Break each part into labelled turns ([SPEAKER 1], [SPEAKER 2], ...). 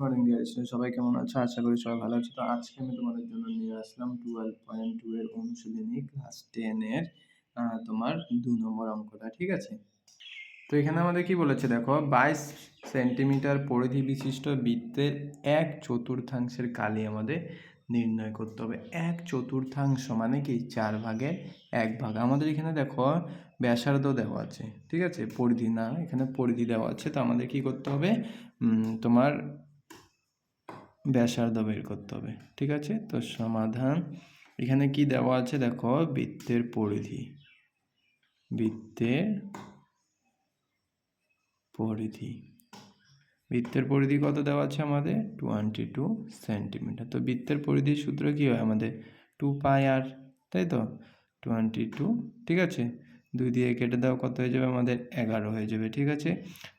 [SPEAKER 1] Morning deer সবাই কেমন আছো? আশা করি সবাই ভালো আছো। তো আজকে আমি তোমাদের জন্য নিয়ে আসলাম টুয়েলভ পয়েন্ট টু এর অনুশীলনী ক্লাস টেন এর তোমার দু নম্বর অঙ্কটা, ঠিক আছে? তো এখানে আমাদের কি বলেছে দেখো, বাইশ সেন্টিমিটার পরিধি বিশিষ্ট বৃত্তের এক চতুর্থাংশের কালি আমাদের নির্ণয় করতে হবে। এক চতুর্থাংশ মানে কি? চার ভাগের এক ভাগ। আমাদের এখানে দেখো, ব্যাসার্ধ দেওয়া আছে, ঠিক আছে? পরিধি না, এখানে পরিধি দেওয়া আছে। তো আমাদের কি করতে হবে? তোমার ব্যাসার্ধ বের করতে হবে, ঠিক আছে? তো সমাধান, এখানে কি দেওয়া আছে দেখো? বৃত্তের পরিধি বৃত্তের পরিধি। বৃত্তের পরিধি কত দেওয়া আছে আমাদের? Twenty two centimetre. তো বৃত্তের পরিধির সূত্র কী হয়? আমাদের টু পাই আর, তাই তো? টোয়েন্টি টু, ঠিক আছে? দুই দিয়ে কেটে দাও, কত হয়ে যাবে? আমাদের এগারো হয়ে যাবে, ঠিক আছে?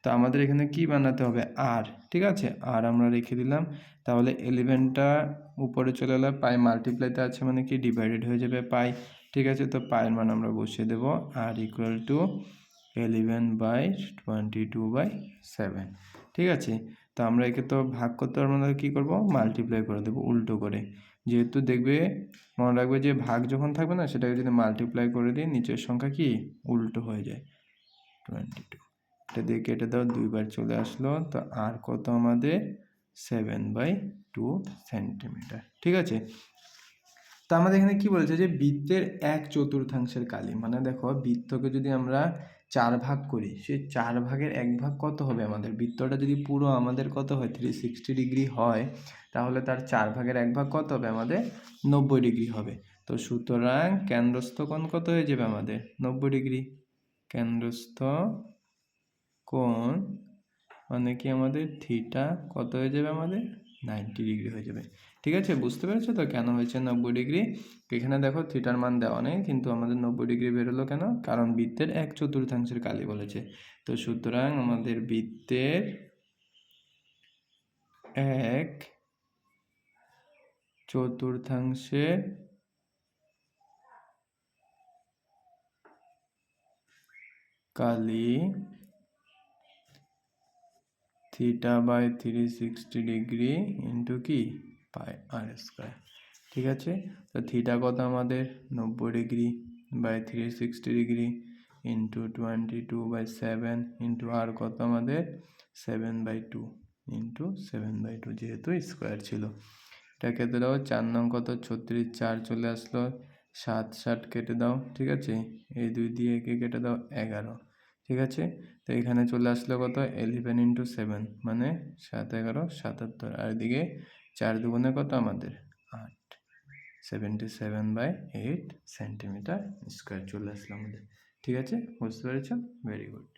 [SPEAKER 1] তো আমাদের এখানে কি বানাতে হবে? আর ঠিক আছে? আর আমরা রেখে দিলাম। তাহলে এলিভেনটা উপরে চলে এলে পায়ে মাল্টিপ্লাইতে আছে মানে কি? ডিভাইডেড হয়ে যাবে পাই ঠিক আছে? তো পায়ের মান আমরা বসিয়ে দেবো। আর equal to eleven by twenty two by seven ঠিক আছে? তো আমরা একে তো ভাগ করতে পারব না কী করব? মাল্টিপ্লাই করে দেবো, উল্টো করে। যেহেতু দেখবে, মনে রাখবে যে ভাগ যখন থাকবে না, সেটাকে যদি মাল্টিপ্লাই করে দিই, নিচের সংখ্যা কি? উল্টো হয়ে যায়। টোয়েন্টি টু এটা দিয়ে কেটে দাও, দুইবার চলে আসলো, তো আর কত আমাদের? সেভেন বাই টু সেন্টিমিটার ঠিক আছে? তো আমাদের এখানে কি বলেছে যে বৃত্তের এক চতুর্থাংশের কালি। মানে দেখো, বৃত্তকে যদি আমরা চার ভাগ করি, সেই চার ভাগের এক ভাগ কত হবে আমাদের? বৃত্তটা যদি পুরো আমাদের কত হয়? থ্রি সিক্সটি ডিগ্রি হয়, তাহলে তার চার ভাগের এক ভাগ কত হবে আমাদের? নব্বই ডিগ্রি হবে। তো সুতরাং কেন্দ্রস্থ কোণ কত হয়ে যাবে আমাদের? নব্বই ডিগ্রি কেন্দ্রস্থ কোণ মানে কি আমাদের? থিটা কত হয়ে যাবে আমাদের? নাইনটি ডিগ্রি হয়ে যাবে। ঠিক আছে, বুঝতে পেরেছ তো কেন হয়েছে নব্বই ডিগ্রি? এখানে দেখো থিটার মান দেওয়া নেই, কিন্তু আমাদের নব্বই ডিগ্রি বেরোলো কেন? কারণ বৃত্তের এক চতুর্থাংশের কালি বলেছে। তো সুতরাং আমাদের বৃত্তের এক চতুর্থাংশের কালি theta by three sixty degree into কি? পাই আর স্কোয়ার ঠিক আছে? তো থিটা কত আমাদের? নব্বই degree by three sixty degree into twenty two by seven into আর কত আমাদের? Seven by two into seven by two যেহেতু স্কোয়ার ছিল। এটা কেটে দাও, চার নং কত? ছত্রিশ, চার চলে আসলো, সাত ষাট কেটে দাও, ঠিক আছে? এই দুই দিয়ে একে কেটে দাও, এগারো। ঠিক আছে? তো এখানে চলে আসলো কত? এলিভেন ইন্টু সেভেন মানে সাত এগারো, সাতাত্তর। আর এদিকে চার দুগুণে কত আমাদের? আট। Seventy seven by eight centimetre square চলে আসলো আমাদের। ঠিক আছে? বুঝতে পেরেছ? Very good